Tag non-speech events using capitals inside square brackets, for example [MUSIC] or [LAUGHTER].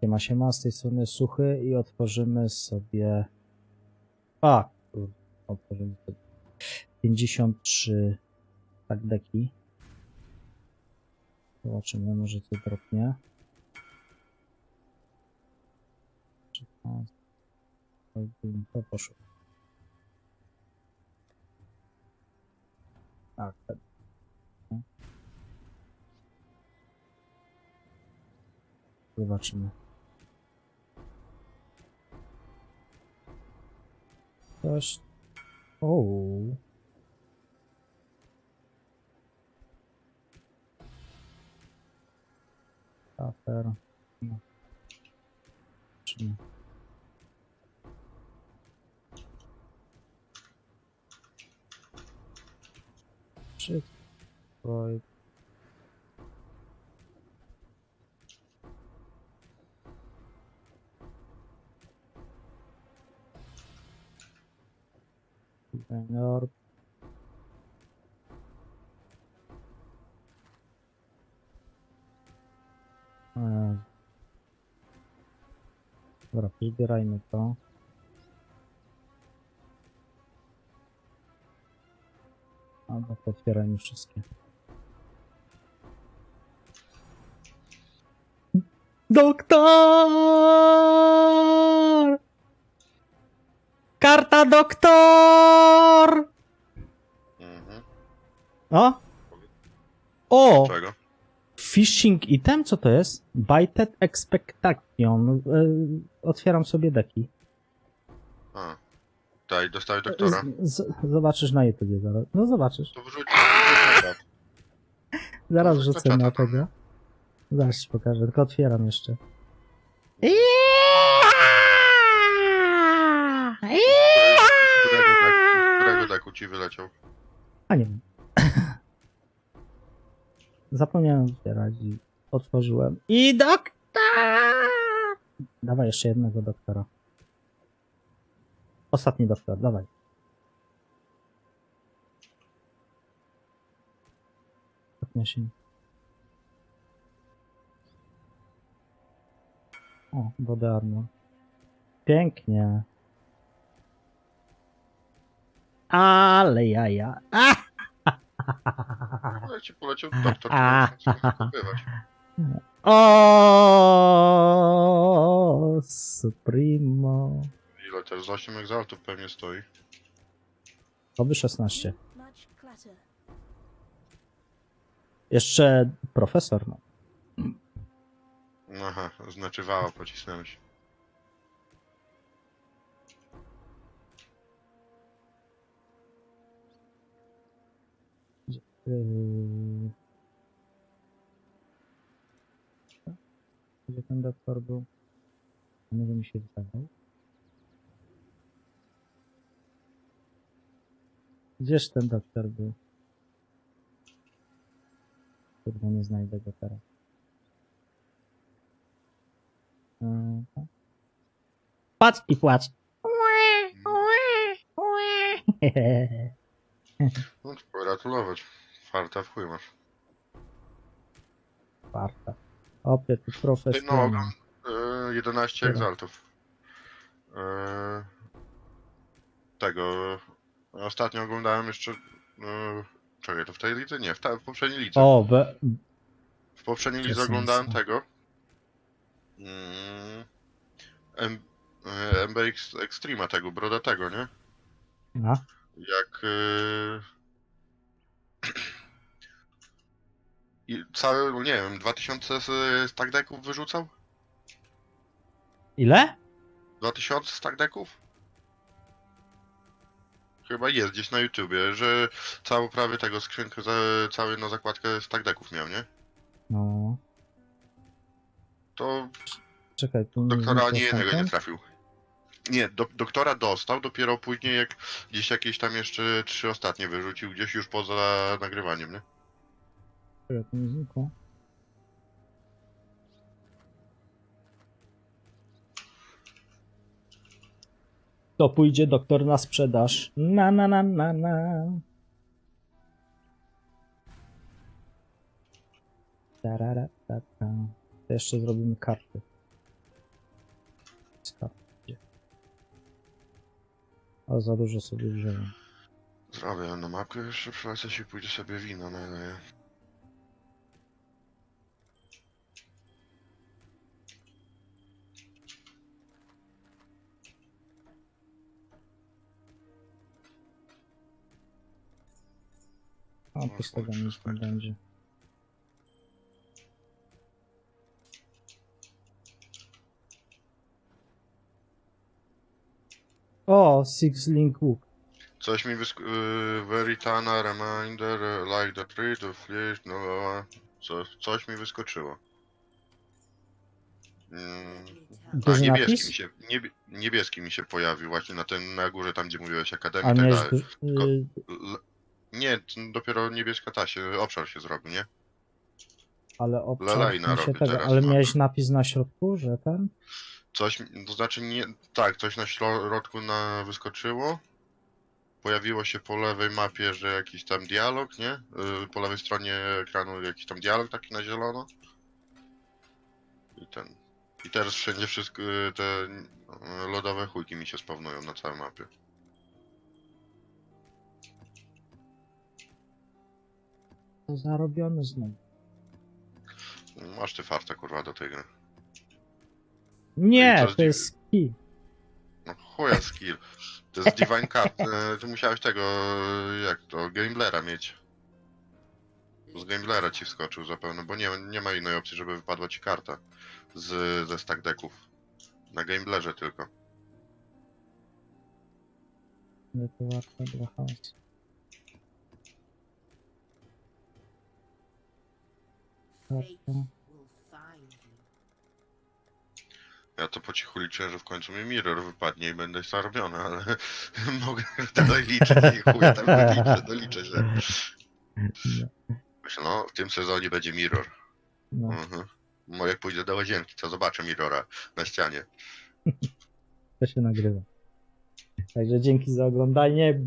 Siema, siema, z tej strony Suchy i otworzymy sobie... A, otworzymy sobie 53 tak deki. Zobaczymy, może coś dropnie. To- To poszło. Tak, tak. Zobaczymy. Też. O. Afer. No. Zobaczymy. Czy Freud. Senior. E, Dobra, zbierajmy to. Albo potwierajmy wszystkie. Doktor! Karta doktor! Mhm. O! O! Czego? Phishing item? Co to jest? Bited Expectation. Y, otwieram sobie deki. A. Daj, dostałeś doktora? Z, z, zobaczysz na YouTubie zaraz. No zobaczysz. To wrzuć, wrzuć na czat. Zaraz Może rzucę to na czata tego. Zaraz ci pokażę, tylko otwieram jeszcze. Którego wyleciał? A nie wiem. [CLEARS THROAT] Zapomniałem otwierać i otworzyłem. I doktor! Dawaj jeszcze jednego doktora. Ostatni doktor, dawaj. Się. O, wodę armor. Pięknie. Ale jaja. A! Ci poleciał doktor, A. [LAUGHS] to trzeba kupować. O, Supremo. Ile też? Z 8 egzaltów pewnie stoi. Oby 16. Much clutter. Jeszcze profesor, no. Aha, znaczy wała pocisnąłem Yy... Gdzie ten doktor był? A Może mi się wydawał? Gdzież ten doktor był? Kurde, nie znajdę go teraz. Patrz i płacz. [LAUGHS] No to pogratulować. Farta w chuj masz. Warta. Opie, tu profesor. Ty, no, Yy, 11 Dobra. egzaltów. Yy, tego. Ostatnio oglądałem jeszcze. Yy, czekaj, to w tej lidze? Nie, w, ta, w poprzedniej lidze. O, be, W poprzedniej lidze oglądałem tego. Mm, M, e, MBX Extrema tego, brodatego, nie? no. Jak. Yy... I cały, no nie wiem, 2000 z, z tag decków wyrzucał? Ile? 2000 stack decków? Chyba jest gdzieś na YouTubie, że całą prawie tego skrzynkę, za, cały na zakładkę stack decków miał, nie? No. To Czekaj, tu doktora ani jednego nie trafił. Nie, do, doktora dostał dopiero później, jak gdzieś jakieś tam jeszcze trzy ostatnie wyrzucił, gdzieś już poza nagrywaniem, nie? Czekaj, to nie znikło. To pójdzie doktor na sprzedaż. Na, na, na, na, na. Tarara, ta, ta. To jeszcze zrobimy karty. A za dużo sobie wziąłem. Zrobię na mapkę jeszcze, przy się pójdzie sobie wino no, no, naleje. A tu z tego nic nie będzie. O, Six Link Hook. Coś mi wysk... Yy, Veritana, Reminder, Like the Tree, the Flesh, no... Co, coś mi wyskoczyło. Mm, a Duży niebieski napis? mi się, niebie, niebieski mi się pojawił właśnie na tym, na górze tam gdzie mówiłeś Akademii A i tak miałeś... dalej. du- y, L- nie, dopiero niebieska ta się, obszar się zrobił, nie? ale obszar Lelajna w sensie robi tego, teraz ale mapę. miałeś napis na środku, że ten? Coś, to znaczy nie, tak, coś na środku na wyskoczyło. Pojawiło się po lewej mapie, że jakiś tam dialog, nie? Yy, Po lewej stronie ekranu jakiś tam dialog taki na zielono. I ten. I teraz wszędzie wszystko yy, te yy, lodowe chujki mi się spawnują na całej mapie. Zarobiony znowu. Masz ty farta kurwa do tej gry. Nie, co to jest key. No chuja skill. To jest Divine Card. Yy, Ty musiałeś tego, jak to, Gameblera mieć. Z Gameblera ci wskoczył zapewne, bo nie, nie ma innej opcji, żeby wypadła ci karta z, ze stack decków. Na Gameblerze tylko. Ale to dla chaosu. Ja to po cichu liczę, że w końcu mi mirror wypadnie i będę zarobiony, ale [LAUGHS] mogę dalej liczyć i tam doliczę, doliczę się. Myślę, no, w tym sezonie będzie mirror. No. Mhm. No jak pójdę do łazienki, to zobaczę mirrora na ścianie. [LAUGHS] To się nagrywa. Także dzięki za oglądanie.